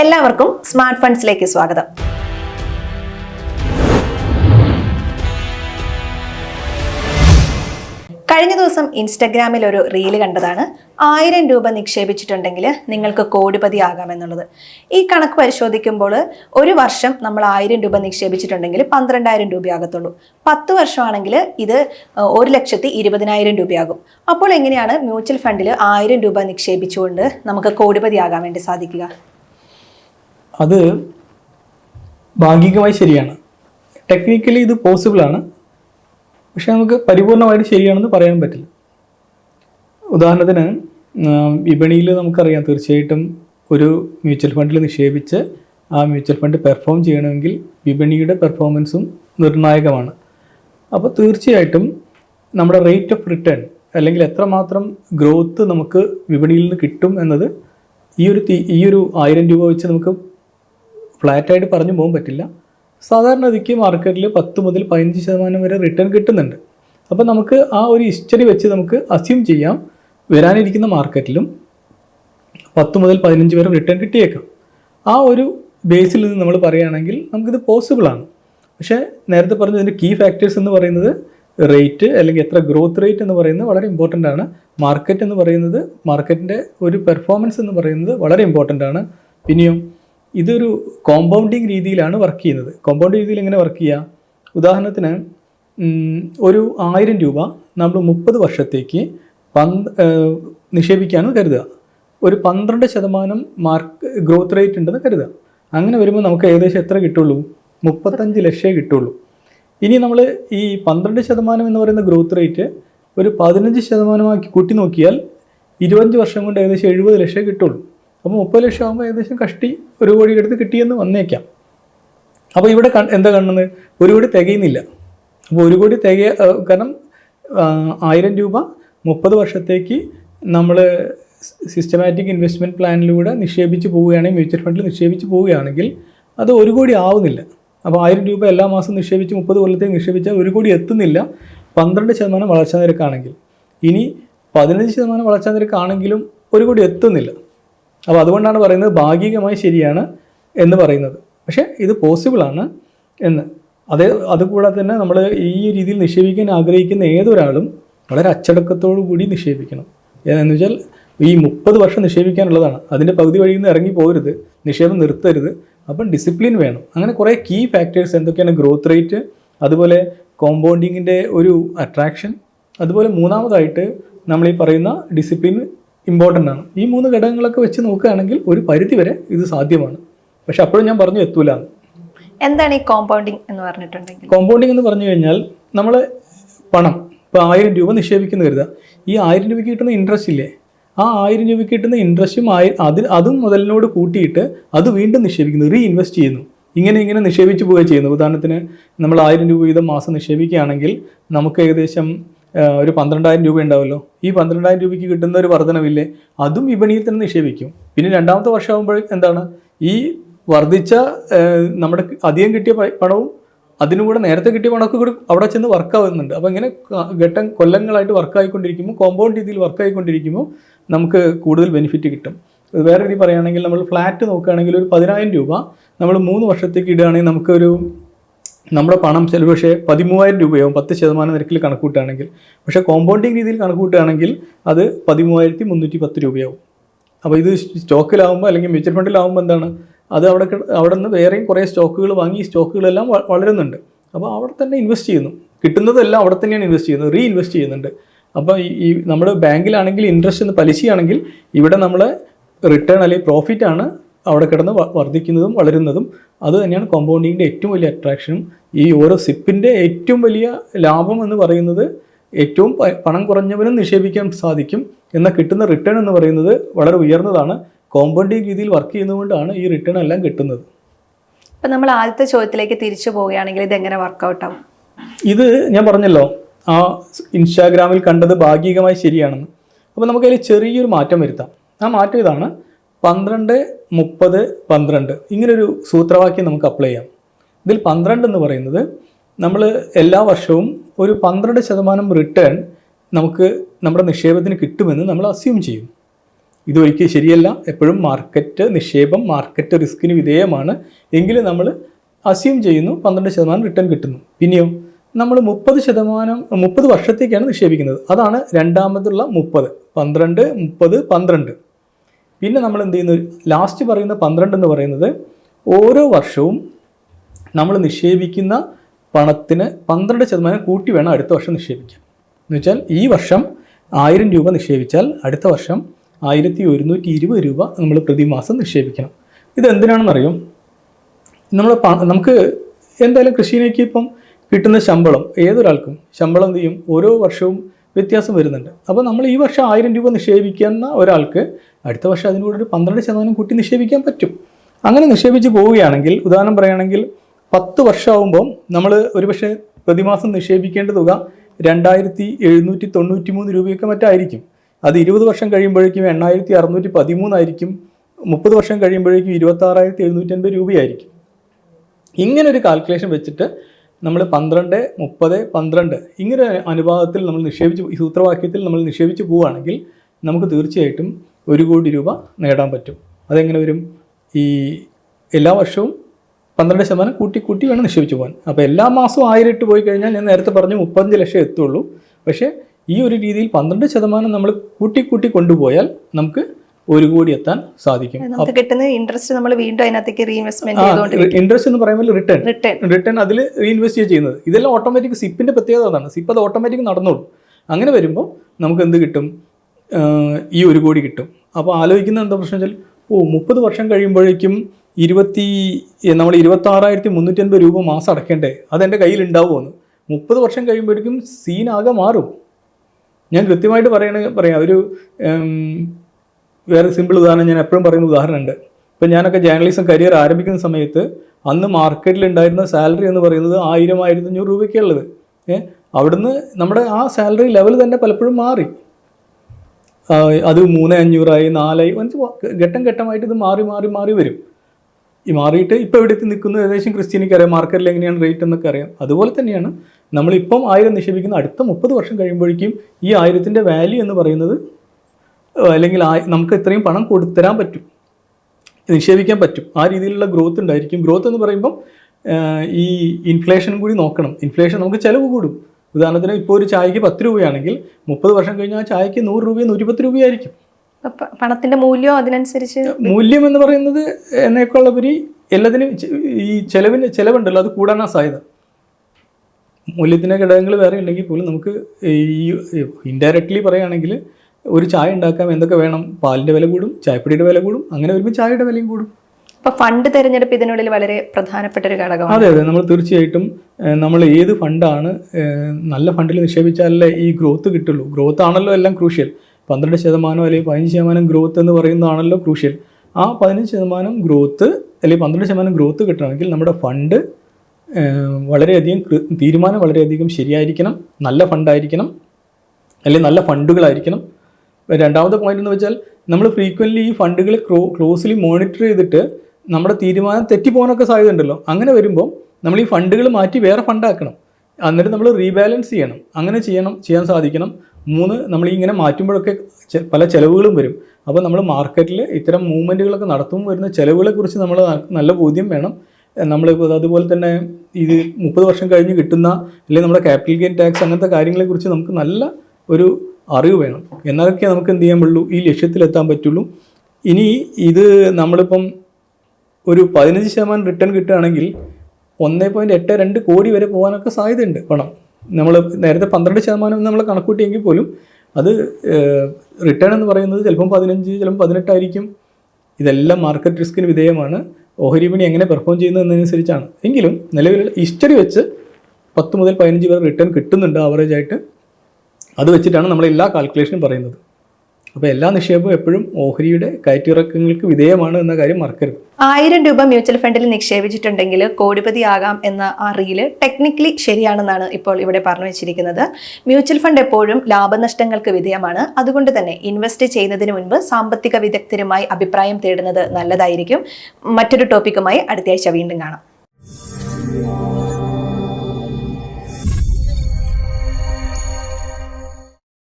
എല്ലാവർക്കും സ്മാർട്ട് ഫണ്ട്സിലേക്ക് സ്വാഗതം. കഴിഞ്ഞ ദിവസം ഇൻസ്റ്റഗ്രാമിൽ ഒരു റീൽ കണ്ടതാണ്. ആയിരം രൂപ നിക്ഷേപിച്ചിട്ടുണ്ടെങ്കിൽ നിങ്ങൾക്ക് കോടിപതി ആകാമെന്നുള്ളത് ഈ കണക്ക് പരിശോധിക്കുമ്പോൾ ഒരു വർഷം നമ്മൾ ആയിരം രൂപ നിക്ഷേപിച്ചിട്ടുണ്ടെങ്കിൽ പന്ത്രണ്ടായിരം രൂപയാകത്തുള്ളൂ. പത്ത് വർഷമാണെങ്കിൽ ഇത് ഒരു ലക്ഷത്തി ഇരുപതിനായിരം രൂപയാകും. അപ്പോൾ എങ്ങനെയാണ് മ്യൂച്വൽ ഫണ്ടിൽ ആയിരം രൂപ നിക്ഷേപിച്ചുകൊണ്ട് നമുക്ക് കോടിപതി ആകാൻ വേണ്ടി സാധിക്കുക? അത് ഭാഗികമായി ശരിയാണ്. ടെക്നിക്കലി ഇത് പോസിബിൾ ആണ്. പക്ഷെ നമുക്ക് പരിപൂർണമായിട്ട് ശരിയാണെന്ന് പറയാൻ പറ്റില്ല. ഉദാഹരണത്തിന് വിപണിയിൽ നമുക്കറിയാം തീർച്ചയായിട്ടും ഒരു മ്യൂച്വൽ ഫണ്ടിൽ നിക്ഷേപിച്ച് ആ മ്യൂച്വൽ ഫണ്ട് പെർഫോം ചെയ്യണമെങ്കിൽ വിപണിയുടെ പെർഫോമൻസും നിർണായകമാണ്. അപ്പോൾ തീർച്ചയായിട്ടും നമ്മുടെ റേറ്റ് ഓഫ് റിട്ടേൺ അല്ലെങ്കിൽ എത്രമാത്രം ഗ്രോത്ത് നമുക്ക് വിപണിയിൽ നിന്ന് കിട്ടും എന്നത് ഈ ഒരു ഈ ഒരു ആയിരം രൂപ വെച്ച് നമുക്ക് ഫ്ലാറ്റായിട്ട് പറഞ്ഞു പോകാൻ പറ്റില്ല. സാധാരണഗതിക്ക് മാർക്കറ്റിൽ പത്ത് മുതൽ പതിനഞ്ച് ശതമാനം വരെ റിട്ടേൺ കിട്ടുന്നുണ്ട്. അപ്പോൾ നമുക്ക് ആ ഒരു ഹിസ്റ്ററി വെച്ച് നമുക്ക് അസ്യൂം ചെയ്യാം. വരാനിരിക്കുന്ന മാർക്കറ്റിലും പത്ത് മുതൽ പതിനഞ്ച് വരെ റിട്ടേൺ കിട്ടിയേക്കാം. ആ ഒരു ബേസിൽ നിന്ന് നമ്മൾ പറയുകയാണെങ്കിൽ നമുക്കിത് പോസിബിളാണ് പക്ഷേ നേരത്തെ പറഞ്ഞതിന്റെ കീ ഫാക്ടേഴ്സ് എന്ന് പറയുന്നത് റേറ്റ് അല്ലെങ്കിൽ എത്ര ഗ്രോത്ത് റേറ്റ് എന്ന് പറയുന്നത് വളരെ ഇമ്പോർട്ടന്റ് ആണ്. മാർക്കറ്റ് എന്ന് പറയുന്നത് മാർക്കറ്റിന്റെ ഒരു പെർഫോമൻസ് എന്ന് പറയുന്നത് വളരെ ഇമ്പോർട്ടന്റ് ആണ്. പിന്നെയും ഇതൊരു കോമ്പൗണ്ടിങ് രീതിയിലാണ് വർക്ക് ചെയ്യുന്നത്. കോമ്പൗണ്ട് രീതിയിൽ എങ്ങനെ വർക്ക് ചെയ്യുക ഉദാഹരണത്തിന് ഒരു ആയിരം രൂപ നമ്മൾ മുപ്പത് വർഷത്തേക്ക് പന്ത് നിക്ഷേപിക്കുകയാണെന്ന് കരുതുക. ഒരു പന്ത്രണ്ട് ശതമാനം മാർക്ക് ഗ്രോത്ത് റേറ്റ് ഉണ്ടെന്ന് കരുതുക. അങ്ങനെ വരുമ്പോൾ നമുക്ക് ഏകദേശം എത്ര കിട്ടുള്ളൂ? മുപ്പത്തഞ്ച് ലക്ഷമേ കിട്ടുള്ളൂ. ഇനി നമ്മൾ ഈ പന്ത്രണ്ട് ശതമാനം എന്ന് പറയുന്ന ഗ്രോത്ത് റേറ്റ് ഒരു പതിനഞ്ച് ശതമാനമാക്കി കൂട്ടി നോക്കിയാൽ ഇരുപത്തഞ്ച് വർഷം കൊണ്ട് ഏകദേശം എഴുപത് ലക്ഷമേ കിട്ടുള്ളൂ. അപ്പോൾ മുപ്പത് ലക്ഷം ആകുമ്പോൾ ഏകദേശം കഷ്ടി ഒരു കോടി അടുത്ത് കിട്ടിയെന്ന് വന്നേക്കാം. അപ്പോൾ ഇവിടെ എന്താ കാണുന്നത്? ഒരു കോടി തികയുന്നില്ല. അപ്പോൾ ഒരു കോടി തികയ കാരണം ആയിരം രൂപ മുപ്പത് വർഷത്തേക്ക് നമ്മൾ സിസ്റ്റമാറ്റിക് ഇൻവെസ്റ്റ്മെന്റ് പ്ലാനിലൂടെ നിക്ഷേപിച്ച് പോവുകയാണെങ്കിൽ മ്യൂച്വൽ ഫണ്ടിൽ നിക്ഷേപിച്ച് പോവുകയാണെങ്കിൽ അത് ഒരു കോടി ആവുന്നില്ല. അപ്പോൾ ആയിരം രൂപ എല്ലാ മാസം നിക്ഷേപിച്ച് മുപ്പത് കൊല്ലത്തേക്ക് നിക്ഷേപിച്ചാൽ ഒരു കോടി എത്തുന്നില്ല. പന്ത്രണ്ട് ശതമാനം വളർച്ചാ നിരക്കാണെങ്കിൽ. ഇനി പതിനഞ്ച് ശതമാനം വളർച്ചാ നിരക്കാണെങ്കിലും ഒരു കോടി എത്തുന്നില്ല. അപ്പോൾ അതുകൊണ്ടാണ് പറയുന്നത് ഭാഗികമായി ശരിയാണ് എന്ന് പറയുന്നത്. പക്ഷേ ഇത് പോസിബിളാണ് എന്ന്. അതേ അതുകൂടാതെ തന്നെ നമ്മൾ ഈ രീതിയിൽ നിക്ഷേപിക്കാൻ ആഗ്രഹിക്കുന്ന ഏതൊരാളും വളരെ അച്ചടക്കത്തോടു കൂടി നിക്ഷേപിക്കണം. എന്ന് വെച്ചാൽ ഈ മുപ്പത് വർഷം നിക്ഷേപിക്കാനുള്ളതാണ്. അതിന്റെ പകുതി വഴിയിൽ നിന്ന് ഇറങ്ങി പോകരുത് നിക്ഷേപം നിർത്തരുത്. അപ്പം ഡിസിപ്ലിൻ വേണം. അങ്ങനെ കുറേ കീ ഫാക്ടേഴ്സ് എന്തൊക്കെയാണ് ഗ്രോത്ത് റേറ്റ് അതുപോലെ കോമ്പൗണ്ടിങ്ങിന്റെ ഒരു അട്രാക്ഷൻ അതുപോലെ മൂന്നാമതായിട്ട് നമ്മൾ ഈ പറയുന്ന ഡിസിപ്ലിൻ ഇമ്പോർട്ടന്റ് ആണ്. ഈ മൂന്ന് ഘടകങ്ങളൊക്കെ വെച്ച് നോക്കുകയാണെങ്കിൽ ഒരു പരിധി വരെ ഇത് സാധ്യമാണ്. പക്ഷെ അപ്പോഴും ഞാൻ പറഞ്ഞു എത്തൂല. എന്താണ് ഈ കോമ്പൗണ്ടിങ് എന്ന് പറഞ്ഞിട്ടുണ്ടെങ്കിൽ? കോമ്പൗണ്ടിങ് എന്ന് പറഞ്ഞു കഴിഞ്ഞാൽ നമ്മൾ പണം ഇപ്പോൾ ആയിരം രൂപ നിക്ഷേപിക്കുന്ന കരുതുക. ഈ ആയിരം രൂപയ്ക്ക് കിട്ടുന്ന ഇൻട്രസ്റ്റ് ഇല്ലേ? ആ ആയിരം രൂപയ്ക്ക് കിട്ടുന്ന ഇൻട്രസ്റ്റും ആയി അതിൽ അതും മുതലിനോട് കൂട്ടിയിട്ട് അത് വീണ്ടും നിക്ഷേപിക്കുന്നു റീ ഇൻവെസ്റ്റ് ചെയ്യുന്നു. ഇങ്ങനെ ഇങ്ങനെ നിക്ഷേപിച്ച് പോവുകയാണ് ചെയ്യുന്നു. ഉദാഹരണത്തിന് നമ്മൾ ആയിരം രൂപ വീതം മാസം നിക്ഷേപിക്കുകയാണെങ്കിൽ നമുക്ക് ഏകദേശം ഒരു പന്ത്രണ്ടായിരം രൂപ ഉണ്ടാവുമല്ലോ. ഈ പന്ത്രണ്ടായിരം രൂപയ്ക്ക് കിട്ടുന്ന ഒരു വർധനവില്ലേ? അതും വിപണിയിൽ തന്നെ നിക്ഷേപിക്കും. പിന്നെ രണ്ടാമത്തെ വർഷമാകുമ്പോൾ എന്താണ്? ഈ വർദ്ധിച്ച നമ്മുടെ അധികം കിട്ടിയ പണവും അതിനും കൂടെ നേരത്തെ കിട്ടിയ പണമൊക്കെ കൂടി അവിടെ ചെന്ന് വർക്കാവുന്നുണ്ട് അപ്പോൾ ഇങ്ങനെ ഘട്ടം കൊല്ലങ്ങളായിട്ട് വർക്കായിക്കൊണ്ടിരിക്കുമ്പോൾ കോമ്പൗണ്ട് രീതിയിൽ വർക്കായിക്കൊണ്ടിരിക്കുമ്പോൾ നമുക്ക് കൂടുതൽ ബെനിഫിറ്റ് കിട്ടും. വേറെ രീതി പറയുകയാണെങ്കിൽ നമ്മൾ ഫ്ലാറ്റ് നോക്കുകയാണെങ്കിൽ ഒരു പതിനായിരം രൂപ നമ്മൾ മൂന്ന് വർഷത്തേക്ക് ഇടുകയാണെങ്കിൽ നമുക്കൊരു നമ്മുടെ പണം ചിലവ് പക്ഷേ പതിമൂവായിരം രൂപയാവും പത്ത് ശതമാനം നിരക്കിൽ കണക്കൂട്ടുകയാണെങ്കിൽ. പക്ഷേ കോമ്പൗണ്ടിങ് രീതിയിൽ കണക്കൂട്ടുകയാണെങ്കിൽ അത് പതിമൂവായിരത്തി മുന്നൂറ്റി പത്ത് രൂപയാവും. അപ്പോൾ ഇത് സ്റ്റോക്കിലാവുമ്പോൾ അല്ലെങ്കിൽ മ്യൂച്വൽ ഫണ്ടിലാവുമ്പോൾ എന്താണ്? അത് അവിടെ അവിടെ നിന്ന് വേറെയും കുറേ സ്റ്റോക്കുകൾ വാങ്ങി ഈ സ്റ്റോക്കുകളെല്ലാം വളരുന്നുണ്ട്. അപ്പോൾ അവിടെ തന്നെ ഇൻവെസ്റ്റ് ചെയ്യുന്നു. കിട്ടുന്നതെല്ലാം അവിടെ തന്നെയാണ് ഇൻവെസ്റ്റ് ചെയ്യുന്നത്. റീ ഇൻവെസ്റ്റ് ചെയ്യുന്നുണ്ട്. അപ്പോൾ ഈ ഈ നമ്മുടെ ബാങ്കിലാണെങ്കിൽ ഇൻട്രസ്റ്റ് എന്ന് പലിശയാണെങ്കിൽ ഇവിടെ നമ്മൾ റിട്ടേൺ അല്ലെങ്കിൽ പ്രോഫിറ്റ് ആണ് അവിടെ കിടന്ന് വർദ്ധിക്കുന്നതും വളരുന്നതും അത് തന്നെയാണ് കോമ്പൗണ്ടിങ്ങിന്റെ ഏറ്റവും വലിയ അട്രാക്ഷനും ഈ ഓരോ സിപ്പിന്റെ ഏറ്റവും വലിയ ലാഭം എന്ന് പറയുന്നത് ഏറ്റവും പണം കുറഞ്ഞവനും നിക്ഷേപിക്കാൻ സാധിക്കും എന്നാൽ കിട്ടുന്ന റിട്ടേൺ എന്ന് പറയുന്നത് വളരെ ഉയർന്നതാണ്. കോമ്പൗണ്ടിങ് രീതിയിൽ വർക്ക് ചെയ്യുന്നതുകൊണ്ടാണ് ഈ റിട്ടേൺ എല്ലാം കിട്ടുന്നത്. അപ്പം നമ്മൾ ആദ്യത്തെ ചോദ്യത്തിലേക്ക് തിരിച്ചു പോവുകയാണെങ്കിൽ ഇത് എങ്ങനെ വർക്കൗട്ട് ആവും? ഇത് ഞാൻ പറഞ്ഞല്ലോ ആ ഇൻസ്റ്റാഗ്രാമിൽ കണ്ടത് ഭാഗികമായി ശരിയാണെന്ന്. അപ്പോൾ നമുക്കതിൽ ചെറിയൊരു മാറ്റം വരുത്താം. ആ മാറ്റം ഇതാണ്. പന്ത്രണ്ട് മുപ്പത് പന്ത്രണ്ട്. ഇങ്ങനൊരു സൂത്രവാക്യം നമുക്ക് അപ്ലൈ ചെയ്യാം. ഇതിൽ പന്ത്രണ്ട് എന്ന് പറയുന്നത് നമ്മൾ എല്ലാ വർഷവും ഒരു പന്ത്രണ്ട് ശതമാനം റിട്ടേൺ നമുക്ക് നമ്മുടെ നിക്ഷേപത്തിന് കിട്ടുമെന്ന് നമ്മൾ അസ്യൂം ചെയ്യും. ഇതൊരിക്കൽ ശരിയല്ല. എപ്പോഴും മാർക്കറ്റ് നിക്ഷേപം മാർക്കറ്റ് റിസ്കിന് വിധേയമാണ്. എങ്കിലും നമ്മൾ അസ്യൂം ചെയ്യുന്നു പന്ത്രണ്ട് ശതമാനം റിട്ടേൺ കിട്ടുന്നു. പിന്നെയോ നമ്മൾ മുപ്പത് ശതമാനം മുപ്പത് വർഷത്തേക്കാണ് നിക്ഷേപിക്കുന്നത്. അതാണ് രണ്ടാമതുള്ള മുപ്പത്. പന്ത്രണ്ട് മുപ്പത് പന്ത്രണ്ട്. പിന്നെ നമ്മൾ എന്ത് ചെയ്യുന്നു? ലാസ്റ്റ് പറയുന്ന പന്ത്രണ്ട് എന്ന് പറയുന്നത് ഓരോ വർഷവും നമ്മൾ നിക്ഷേപിക്കുന്ന പണത്തിന് പന്ത്രണ്ട് ശതമാനം കൂട്ടി വേണം അടുത്ത വർഷം നിക്ഷേപിക്കാൻ. എന്ന് വെച്ചാൽ ഈ വർഷം ആയിരം രൂപ നിക്ഷേപിച്ചാൽ അടുത്ത വർഷം ആയിരത്തി ഒരുന്നൂറ്റി ഇരുപത് രൂപ നമ്മൾ പ്രതിമാസം നിക്ഷേപിക്കണം. ഇത് എന്തിനാണെന്നറിയോ നമ്മൾ നമുക്ക് എന്തായാലും കൃഷിയിലേക്ക് ഇപ്പം കിട്ടുന്ന ശമ്പളം ഏതൊരാൾക്കും ശമ്പളം എന്ത് ചെയ്യും? ഓരോ വർഷവും വ്യത്യാസം വരുന്നുണ്ട്. അപ്പോൾ നമ്മൾ ഈ വർഷം ആയിരം രൂപ നിക്ഷേപിക്കുന്ന ഒരാൾക്ക് അടുത്ത വർഷം അതിനോട് ഒരു പന്ത്രണ്ട് ശതമാനം കൂട്ടി നിക്ഷേപിക്കാൻ പറ്റും. അങ്ങനെ നിക്ഷേപിച്ച് പോവുകയാണെങ്കിൽ ഉദാഹരണം പറയുകയാണെങ്കിൽ പത്ത് വർഷമാകുമ്പോൾ നമ്മൾ ഒരുപക്ഷെ പ്രതിമാസം നിക്ഷേപിക്കേണ്ട തുക രണ്ടായിരത്തി എഴുന്നൂറ്റി തൊണ്ണൂറ്റി മൂന്ന് രൂപയൊക്കെ മറ്റായിരിക്കും. അത് ഇരുപത് വർഷം കഴിയുമ്പോഴേക്കും എണ്ണായിരത്തി അറുന്നൂറ്റി പതിമൂന്നായിരിക്കും മുപ്പത് വർഷം കഴിയുമ്പോഴേക്കും ഇരുപത്തി ആറായിരത്തി എഴുന്നൂറ്റി അൻപത് രൂപയായിരിക്കും. ഇങ്ങനെ ഒരു കാൽക്കുലേഷൻ വെച്ചിട്ട് നമ്മൾ പന്ത്രണ്ട് മുപ്പത് പന്ത്രണ്ട് ഇങ്ങനെ അനുപാതത്തിൽ നമ്മൾ നിക്ഷേപിച്ച് ഈ സൂത്രവാക്യത്തിൽ നമ്മൾ നിക്ഷേപിച്ച് പോവുകയാണെങ്കിൽ നമുക്ക് തീർച്ചയായിട്ടും ഒരു കോടി രൂപ നേടാൻ പറ്റും. അതെങ്ങനെ വരും? ഈ എല്ലാ വർഷവും പന്ത്രണ്ട് ശതമാനം കൂട്ടി കൂട്ടി വേണം നിക്ഷേപിച്ചു പോകാൻ. അപ്പോൾ എല്ലാ മാസവും ആയിരം ഇട്ട് പോയി കഴിഞ്ഞാൽ ഞാൻ നേരത്തെ പറഞ്ഞു മുപ്പത്തഞ്ച് ലക്ഷം എത്തുള്ളൂ. പക്ഷേ ഈ ഒരു രീതിയിൽ പന്ത്രണ്ട് ശതമാനം നമ്മൾ കൂട്ടി കൂട്ടി കൊണ്ടുപോയാൽ നമുക്ക് ഒരു കോടി എത്താൻ സാധിക്കും. കിട്ടുന്ന ഇൻട്രസ്റ്റ് നമ്മൾ വീണ്ടും അതിനകത്തേക്ക് റീഇൻവെസ്റ്റ്മെന്റ് ചെയ്തുകൊണ്ട് ഇൻട്രസ്റ്റ് എന്ന് പറയുമ്പോൾ റിട്ടേൺ റിട്ടേൺ റിട്ടേൺ അതിൽ റീഇൻവെസ്റ്റ് ചെയ്യുന്നത്. ഇതെല്ലാം ഓട്ടോമാറ്റിക് സിപ്പിന്റെ പ്രത്യേകത അതാണ്. സിപ്പ് അത് ഓട്ടോമാറ്റിക് നടന്നോളും. അങ്ങനെ വരുമ്പോൾ നമുക്ക് എന്ത് കിട്ടും? ഈ ഒരു കോടി കിട്ടും. അപ്പോൾ ആലോചിക്കുന്നത് എന്താ പ്രശ്നം വെച്ചാൽ ഓ മുപ്പത് വർഷം കഴിയുമ്പോഴേക്കും ഇരുപത്തി നമ്മൾ ഇരുപത്തി ആറായിരത്തി മുന്നൂറ്റി അൻപത് രൂപ മാസം അടയ്ക്കേണ്ടേ അതെന്റെ കയ്യിൽ ഉണ്ടാവുമെന്ന്. മുപ്പത് വർഷം കഴിയുമ്പോഴേക്കും സീനാകെ മാറും. ഞാൻ കൃത്യമായിട്ട് പറയണ പറയാം. ഒരു വേറെ സിമ്പിൾ ഉദാഹരണം ഞാൻ എപ്പോഴും പറയുന്ന ഉദാഹരണമുണ്ട്. ഇപ്പം ഞാനൊക്കെ ജേർണലിസം കരിയർ ആരംഭിക്കുന്ന സമയത്ത് അന്ന് മാർക്കറ്റിൽ ഉണ്ടായിരുന്ന സാലറി എന്ന് പറയുന്നത് ആയിരം ആയിരത്തി അഞ്ഞൂറ് രൂപയ്ക്ക് ഏഹ് അവിടുന്ന് നമ്മുടെ ആ സാലറി ലെവൽ തന്നെ പലപ്പോഴും മാറി. അത് മൂന്ന് അഞ്ഞൂറായി നാലായി മനസ്സിൽ ഘട്ടം ഘട്ടമായിട്ട് ഇത് മാറി മാറി മാറി വരും. ഈ മാറിയിട്ട് ഇപ്പോൾ എവിടെ എത്തി നിൽക്കുന്നു ഏകദേശം ക്രിസ്ത്യനിക്ക് അറിയാം. മാർക്കറ്റിൽ എങ്ങനെയാണ് റേറ്റ് എന്നൊക്കെ അറിയാം. അതുപോലെ തന്നെയാണ് നമ്മളിപ്പം ആയിരം നിക്ഷേപിക്കുന്ന അടുത്ത മുപ്പത് വർഷം കഴിയുമ്പോഴേക്കും ഈ ആയിരത്തിന്റെ വാല്യൂ എന്ന് പറയുന്നത് അല്ലെങ്കിൽ നമുക്ക് ഇത്രയും പണം കൊടുത്തരാൻ പറ്റും. നിക്ഷേപിക്കാൻ പറ്റും. ആ രീതിയിലുള്ള ഗ്രോത്ത് ഉണ്ടായിരിക്കും. ഗ്രോത്ത് എന്ന് പറയുമ്പം ഈ ഇൻഫ്ലേഷൻ കൂടി നോക്കണം. ഇൻഫ്ലേഷൻ നമുക്ക് ചിലവ് കൂടും. ഉദാഹരണത്തിന് ഇപ്പോൾ ഒരു ചായക്ക് പത്ത് രൂപയാണെങ്കിൽ മുപ്പത് വർഷം കഴിഞ്ഞാൽ ആ ചായക്ക് നൂറ് രൂപയും നൂറ്റിപ്പത്ത് രൂപയായിരിക്കും. പണത്തിന്റെ മൂല്യം അതിനനുസരിച്ച് മൂല്യം എന്ന് പറയുന്നത് എന്നേക്കുള്ളപരി എല്ലാത്തിനും ഈ ചെലവിന് ചെലവുണ്ടല്ലോ അത് കൂടാനാണ് സാധ്യത. മൂല്യത്തിന്റെ ഘടകങ്ങൾ വേറെ ഉണ്ടെങ്കിൽ പോലും നമുക്ക് ഈ ഇൻഡയറക്റ്റ്ലി പറയുകയാണെങ്കിൽ ഒരു ചായ ഉണ്ടാക്കാൻ എന്തൊക്കെ വേണം പാലിന്റെ വില കൂടും ചായപ്പൊടിയുടെ വില കൂടും അങ്ങനെ വരുമ്പോൾ ചായയുടെ വിലയും കൂടും. അപ്പൊ ഫണ്ട് തിരഞ്ഞെടുപ്പ് ഇതിനുള്ളിൽ വളരെ പ്രധാനപ്പെട്ട ഒരു ഘടകമാണ്. അതെ അതെ. നമ്മൾ തീർച്ചയായിട്ടും നമ്മൾ ഏത് ഫണ്ടാണ് നല്ല ഫണ്ടിൽ നിക്ഷേപിച്ചാലേ ഈ ഗ്രോത്ത് കിട്ടുള്ളൂ. ഗ്രോത്ത് ആണല്ലോ എല്ലാം ക്രൂഷ്യൽ. പന്ത്രണ്ട് ശതമാനം അല്ലെങ്കിൽ പതിനഞ്ച് ശതമാനം ഗ്രോത്ത് എന്ന് പറയുന്നതാണല്ലോ ക്രൂഷ്യൽ. ആ പതിനഞ്ച് ശതമാനം ഗ്രോത്ത് അല്ലെങ്കിൽ പന്ത്രണ്ട് ശതമാനം ഗ്രോത്ത് കിട്ടണമെങ്കിൽ നമ്മുടെ ഫണ്ട് വളരെയധികം തീരുമാനം വളരെയധികം ശരിയായിരിക്കണം നല്ല ഫണ്ടായിരിക്കണം അല്ലെങ്കിൽ നല്ല ഫണ്ടുകളായിരിക്കണം. രണ്ടാമത്തെ പോയിന്റ് എന്ന് വെച്ചാൽ നമ്മൾ ഫ്രീക്വന്റ്ലി ഈ ഫണ്ടുകൾ ക്ലോ ക്ലോസ്ലി മോണിറ്റർ ചെയ്തിട്ട് നമ്മുടെ തീരുമാനം തെറ്റിപ്പോകാനൊക്കെ സാധ്യത ഉണ്ടല്ലോ അങ്ങനെ വരുമ്പോൾ നമ്മൾ ഈ ഫണ്ടുകൾ മാറ്റി വേറെ ഫണ്ടാക്കണം എന്നിട്ട് നമ്മൾ റീബാലൻസ് ചെയ്യണം. അങ്ങനെ ചെയ്യണം ചെയ്യാൻ സാധിക്കണം. മൂന്ന് നമ്മൾ ഇങ്ങനെ മാറ്റുമ്പോഴൊക്കെ പല ചിലവുകളും വരും. അപ്പോൾ നമ്മൾ മാർക്കറ്റിൽ ഇത്തരം മൂവ്മെന്റുകളൊക്കെ നടത്തുമ്പോൾ വരുന്ന ചിലവുകളെ കുറിച്ച് നമ്മൾ നല്ല ബോധ്യം വേണം. നമ്മളിപ്പോൾ അതുപോലെ തന്നെ ഇത് മുപ്പത് വർഷം കഴിഞ്ഞ് കിട്ടുന്ന അല്ലെങ്കിൽ നമ്മുടെ ക്യാപിറ്റൽ ഗെയിൻ ടാക്സ് അങ്ങനത്തെ കാര്യങ്ങളെക്കുറിച്ച് നമുക്ക് നല്ല ഒരു അറിവ് വേണം. എന്നാലൊക്കെ നമുക്ക് എന്ത് ചെയ്യാൻ പറ്റുള്ളൂ? ഈ ലക്ഷ്യത്തിലെത്താൻ പറ്റുള്ളൂ. ഇനി ഇത് നമ്മളിപ്പം ഒരു പതിനഞ്ച് ശതമാനം റിട്ടേൺ കിട്ടുകയാണെങ്കിൽ ഒന്ന് പോയിന്റ് എട്ട് രണ്ട് കോടി വരെ പോകാനൊക്കെ സാധ്യതയുണ്ട് പണം. നമ്മൾ നേരത്തെ പന്ത്രണ്ട് ശതമാനം നമ്മൾ കണക്കൂട്ടിയെങ്കിൽ പോലും അത് റിട്ടേൺ എന്ന് പറയുന്നത് ചിലപ്പം പതിനഞ്ച് ചിലപ്പം പതിനെട്ടായിരിക്കും. ഇതെല്ലാം മാർക്കറ്റ് റിസ്കിന് വിധേയമാണ്. ഓഹരി വിപണി എങ്ങനെ പെർഫോം ചെയ്യുന്നത് എന്നതനുസരിച്ചാണ് എങ്കിലും നിലവിലുള്ള ഹിസ്റ്ററി വെച്ച് പത്ത് മുതൽ പതിനഞ്ച് വരെ റിട്ടേൺ കിട്ടുന്നുണ്ട് ആവറേജ് ആയിട്ട്. അത് വെച്ചിട്ടാണ് നമ്മൾ എല്ലാ കാൽക്കുലേഷനും പറയുന്നത്. അപ്പോൾ എല്ലാ നിക്ഷേപവും എപ്പോഴും ഓഹരിയുടെ കയറ്റിറക്കങ്ങൾക്ക് വിധേയമാണ് എന്ന കാര്യം മറക്കരുത്. ആയിരം രൂപ മ്യൂച്വൽ ഫണ്ടിൽ നിക്ഷേപിച്ചിട്ടുണ്ടെങ്കിൽ കോടിപതി ആകാം എന്ന റീൽ ടെക്നിക്കലി ശരിയാണെന്നാണ് ഇപ്പോൾ ഇവിടെ പറഞ്ഞു വെച്ചിരിക്കുന്നത്. മ്യൂച്വൽ ഫണ്ട് എപ്പോഴും ലാഭനഷ്ടങ്ങൾക്ക് വിധേയമാണ്. അതുകൊണ്ട് തന്നെ ഇൻവെസ്റ്റ് ചെയ്യുന്നതിന് മുൻപ് സാമ്പത്തിക വിദഗ്ധരുമായി അഭിപ്രായം തേടുന്നത് നല്ലതായിരിക്കും. മറ്റൊരു ടോപ്പിക്കുമായി അടുത്തയാഴ്ച വീണ്ടും കാണാം.